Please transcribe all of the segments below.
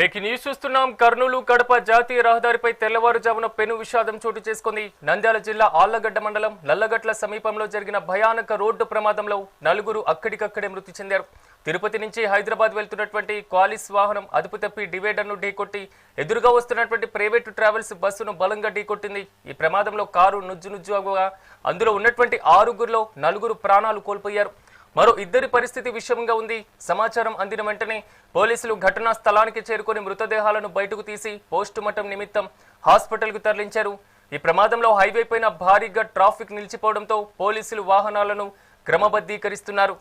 Breaking news చూస్తున్నాం. కర్నూలు కడప జాతీయ రహదారిపై తెల్లవారుజామున పెను విషాదం చోటు చేసుకుంది. నంద్యాల జిల్లా ఆళ్ళగడ్డ మండలం నల్లగట్ల సమీపంలో జరిగిన భయానక రోడ్డు ప్రమాదంలో నలుగురు అక్కడికక్కడే మృతి చెందారు. తిరుపతి నుంచి హైదరాబాద్ వెళ్తున్నటువంటి క్వాలిస్ వాహనం అదుపు తప్పి డివైడర్ను ఢీకొట్టి ఎదురుగా వస్తున్నటువంటి ప్రైవేటు ట్రావెల్స్ బస్సును బలంగా ఢీకొట్టింది. ఈ ప్రమాదంలో కారు నుజ్జు నుజ్జుగా అందులో ఉన్నటువంటి ఆరుగురిలో నలుగురు ప్రాణాలు కోల్పోయారు. మరో ఇద్దరి పరిస్థితి విషమంగా ఉంది. సమాచారం అందిన వెంటనే పోలీసులు ఘటనా స్థలానికి చేరుకొని మృతదేహాలను బయటకు తీసి పోస్టుమార్టం నిమిత్తం హాస్పిటల్కు తరలించారు. ఈ ప్రమాదంలో హైవే పైన భారీగా ట్రాఫిక్ నిలిచిపోవడంతో పోలీసులు వాహనాలను క్రమబద్ధీకరిస్తున్నారు.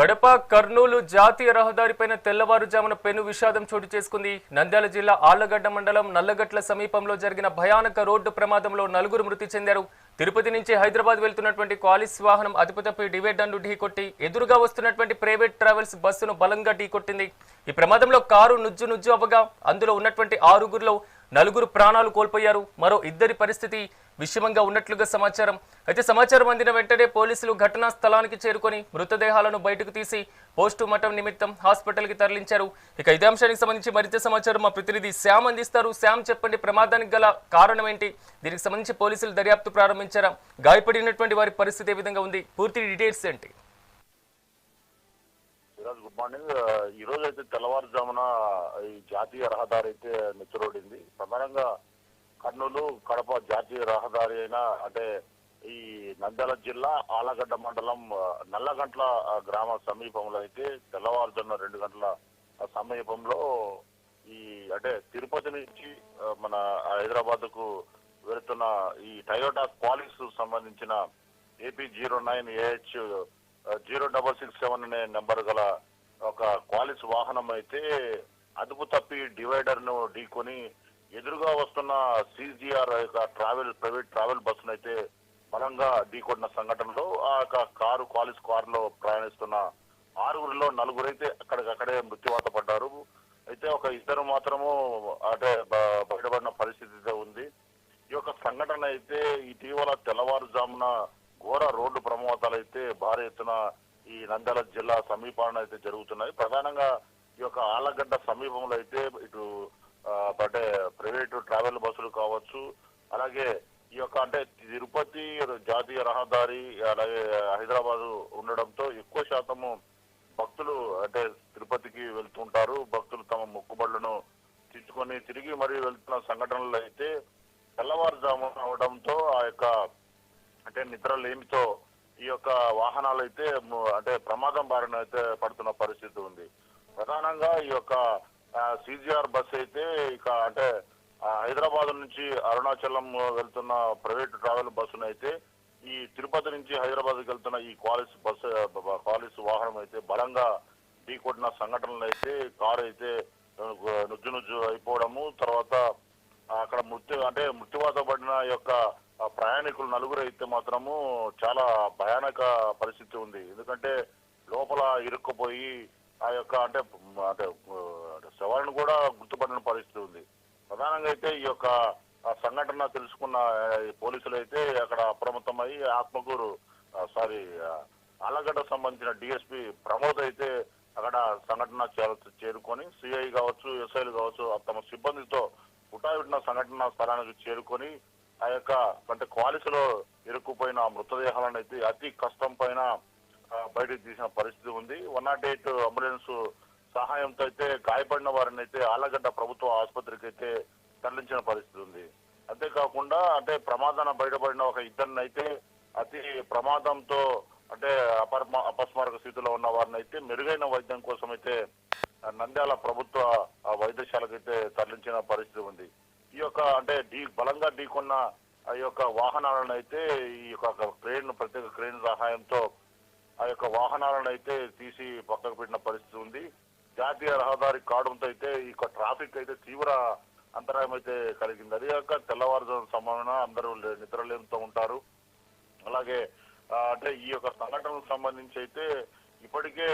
కడప కర్నూలు జాతీయ రహదారిపైన తెల్లవారుజామున పెను విషాదం చోటు చేసుకుంది. నంద్యాల జిల్లా ఆళ్ళగడ్డ మండలం నల్లగట్ల సమీపంలో జరిగిన భయానక రోడ్డు ప్రమాదంలో నలుగురు మృతి చెందారు. తిరుపతి నుంచి హైదరాబాద్ వెళ్తున్నటువంటి క్వాలిస్ వాహనం అదుపుతప్పి డివైడర్ను ఢీకొట్టి ఎదురుగా వస్తున్నటువంటి ప్రైవేట్ ట్రావెల్స్ బస్సును బలంగా ఢీకొట్టింది ఈ ప్రమాదంలో కారు నుజ్జు నుజ్జు అవ్వగా అందులో ఉన్నటువంటి ఆరుగురిలో నలుగురు ప్రాణాలు కోల్పోయారు. మరో ఇద్దరి పరిస్థితి విషమంగా ఉన్నట్లుగా సమాచారం. అయితే సమాచారం అందిన వెంటనే పోలీసులు ఘటనా స్థలానికి చేరుకొని మృతదేహాలను బయటకు తీసి పోస్టు మార్టం నిమిత్తం హాస్పిటల్కి తరలించారు. ఇక ఇదే అంశానికి సంబంధించి మరింత సమాచారం మా ప్రతినిధి శ్యామ్ అందిస్తారు. శ్యామ్ చెప్పండి ప్రమాదానికి గల కారణం ఏంటి? దీనికి సంబంధించి పోలీసులు దర్యాప్తు ప్రారంభించారా? గాయపడినటువంటి వారి పరిస్థితి ఏ విధంగా ఉంది? పూర్తి డీటెయిల్స్ ఏంటి? ఈరోజు గుడ్ మార్నింగ్. ఈ రోజు అయితే తెల్లవారుజామున ఈ జాతీయ రహదారి అయితే నెచ్చురోడింది ప్రధానంగా కర్నూలు కడప జాతీయ రహదారి అయిన అంటే ఈ నంద్యాల జిల్లా ఆలగడ్డ మండలం నల్లగంట్ల గ్రామ సమీపంలో అయితే తెల్లవారుజామున రెండు గంటల సమీపంలో ఈ అంటే తిరుపతి నుంచి మన హైదరాబాద్కు వెళుతున్న ఈ టయోటా క్వాలిస్ సంబంధించిన AP zero nine AH zero double six seven అనే నెంబర్ గల ఒక క్వాలిస్ వాహనం అయితే అదుపు తప్పి డివైడర్ను ఢీకొని ఎదురుగా వస్తున్న సిజిఆర్ యొక్క ట్రావెల్ ప్రైవేట్ ట్రావెల్ బస్సును అయితే బలంగా ఢీకొట్టిన సంఘటనలో ఆ యొక్క కారు క్వాలిస్ కారులో ప్రయాణిస్తున్న ఆరుగురిలో నలుగురైతే అక్కడికక్కడే మృత్యువాత పడ్డారు. అయితే ఒక ఇద్దరు మాత్రము అంటే బయటపడిన పరిస్థితి అయితే ఉంది. ఈ యొక్క సంఘటన అయితే ఇటీవల తెల్లవారుజామున ఘోర రోడ్డు ప్రమాదాలు అయితే భారీ ఎత్తున ఈ నంద్యాల జిల్లా సమీపాన అయితే జరుగుతున్నాయి. ప్రధానంగా ఈ యొక్క ఆలగడ్డ సమీపంలో అయితే ఇటు అంటే ప్రైవేటు ట్రావెల్ బస్సులు కావచ్చు అలాగే ఈ యొక్క అంటే తిరుపతి జాతీయ రహదారి అలాగే హైదరాబాద్ ఉండడంతో ఎక్కువ శాతము భక్తులు అంటే తిరుపతికి వెళ్తుంటారు. భక్తులు తమ మొక్కుబళ్ళను తీసుకొని తిరిగి మరీ వెళ్తున్న సంఘటనలు అయితే తెల్లవారుజామున అవడంతో ఆ యొక్క అంటే నిద్ర లేమితో ఈ యొక్క వాహనాలు అయితే అంటే ప్రమాదం బారిన అయితే పడుతున్న పరిస్థితి ఉంది. ప్రధానంగా ఈ యొక్క సిజిఆర్ బస్ అయితే ఇక అంటే హైదరాబాద్ నుంచి అరుణాచలం వెళ్తున్న ప్రైవేట్ ట్రావెల్ బస్సును అయితే ఈ తిరుపతి నుంచి హైదరాబాద్ వెళ్తున్న ఈ క్వాలిస్ బస్సు క్వాలిస్ వాహనం అయితే బలంగా ఢీకొట్టిన సంఘటనలు అయితే కారు అయితే నుజ్జు నుజ్జు అయిపోవడము తర్వాత అక్కడ మృత్యు అంటే మృత్యువాత పడిన యొక్క ప్రయాణికులు నలుగురు అయితే మాత్రము చాలా భయానక పరిస్థితి ఉంది. ఎందుకంటే లోపల ఇరుక్కుపోయి ఆ యొక్క అంటే అంటే కూడా గుర్తుపడిన పరిస్థితి ఉంది. ప్రధానంగా అయితే ఈ యొక్క సంఘటన తెలుసుకున్న ఈ పోలీసులు అయితే అక్కడ అప్రమత్తమై ఆత్మకూరు సారీ అలగడ్డ సంబంధించిన డిఎస్పి ప్రమోద్ అయితే అక్కడ సంఘటన చేరుకొని సిఐ కావచ్చు ఎస్ఐలు కావచ్చు తమ సిబ్బందితో హుటాహుటిన సంఘటన స్థలానికి చేరుకొని ఆ యొక్క అంటే క్వాలిస్లో ఇరుక్కుపోయిన మృతదేహాలను అయితే అతి కష్టం పైన బయటకు తీసిన పరిస్థితి ఉంది. వన్ నాట్ ఎయిట్ అంబులెన్స్ సహాయంతో అయితే గాయపడిన వారిని అయితే ఆలగడ్డ ప్రభుత్వ ఆసుపత్రికి అయితే తరలించిన పరిస్థితి ఉంది. అంతేకాకుండా అంటే ప్రమాదాన బయటపడిన ఒక ఇద్దరిని అయితే అతి ప్రమాదంతో అంటే అపర్మ అపస్మారక స్థితిలో ఉన్న వారిని అయితే మెరుగైన వైద్యం కోసం అయితే నంద్యాల ప్రభుత్వ ఆ, వైద్యశాలకు అయితే తరలించిన పరిస్థితి ఉంది. ఈ యొక్క అంటే ఢీ బలంగా ఢీకొన్న ఆ యొక్క వాహనాలను అయితే ఈ యొక్క క్రేన్ ప్రత్యేక క్రేన్ సహాయంతో ఆ యొక్క వాహనాలను అయితే తీసి పక్కకు పెట్టిన పరిస్థితి ఉంది. జాతీయ రహదారి కావడంతో అయితే ఈ యొక్క ట్రాఫిక్ అయితే తీవ్ర అంతరాయం అయితే కలిగింది. అది కాక తెల్లవారుజాము సమయంలో అందరూ లే- నిద్రలేమితో ఉంటారు. అలాగే అంటే ఈ యొక్క సంఘటనకు సంబంధించి అయితే ఇప్పటికే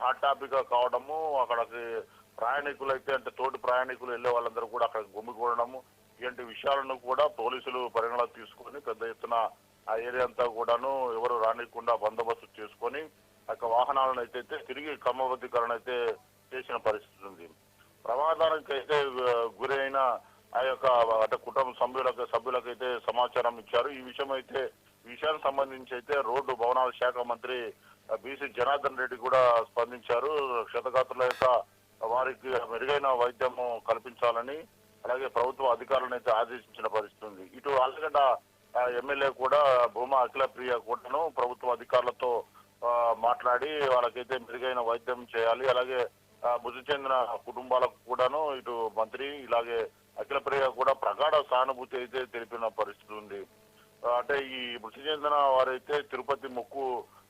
హాట్ టాపిక్గా కావడము అక్కడికి ప్రయాణికులు అయితే అంటే తోటి ప్రయాణికులు వెళ్ళే వాళ్ళందరూ కూడా అక్కడ గుమ్మికూడడము ఇలాంటి విషయాలను కూడా పోలీసులు పరిగణలోకి తీసుకొని పెద్ద ఎత్తున ఆ ఏరియా అంతా కూడాను ఎవరు రానికుండా బందోబస్తు చేసుకొని ఆ వాహనాలను అయితే తిరిగి క్రమబద్ధీకరణ అయితే చేసిన పరిస్థితి ఉంది. ప్రమాదానికి అయితే గురైన ఆ యొక్క అంటే కుటుంబ సభ్యులకు సభ్యులకైతే సమాచారం ఇచ్చారు. ఈ విషయం అయితే విషయానికి సంబంధించి అయితే రోడ్డు భవనాల శాఖ మంత్రి బీసీ జనార్దన్ రెడ్డి కూడా స్పందించారు. క్షతగాత్రుల యొక్క వారికి మెరుగైన వైద్యం కల్పించాలని అలాగే ప్రభుత్వ అధికారులను అయితే ఆదేశించిన పరిస్థితి ఉంది. ఇటు ఆలగడ్డ ఎమ్మెల్యే కూడా భూమా అఖిల ప్రియ కూడాను ప్రభుత్వ అధికారులతో మాట్లాడి వాళ్ళకైతే మెరుగైన వైద్యం చేయాలి. అలాగే మృతి చెందిన కుటుంబాలకు కూడాను ఇటు మంత్రి ఇలాగే అఖిల ప్రియ కూడా ప్రగాఢ సానుభూతి అయితే తెలిపిన పరిస్థితి ఉంది. అంటే ఈ మృతి చెందిన వారైతే తిరుపతి మొక్కు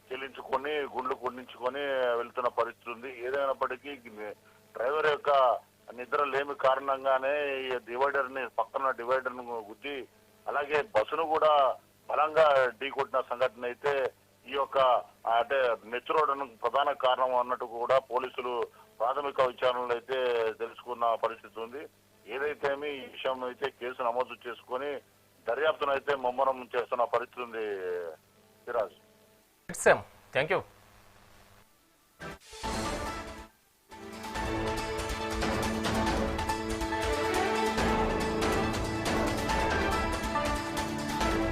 చెల్లించుకొని గుండ్లు కొండించుకొని వెళ్తున్న పరిస్థితి ఉంది. ఏదైనప్పటికీ డ్రైవర్ యొక్క నిద్ర లేమి కారణంగానే ఈ డివైడర్ని పక్కన డివైడర్ను గుద్ది అలాగే బస్సును కూడా బలంగా ఢీకొట్టిన సంఘటన అయితే ఈ యొక్క అంటే నెచ్చురోడ్ను ప్రధాన కారణం అన్నట్టు కూడా పోలీసులు ప్రాథమిక విచారణలో అయితే తెలుసుకున్న పరిస్థితి ఉంది. ఏదైతేమి ఈ విషయం అయితే కేసు నమోదు చేసుకొని దర్యాప్తును అయితే ముమ్మరం చేస్తున్న పరిస్థితి ఉంది సిరాజ్ థ్యాంక్ యూ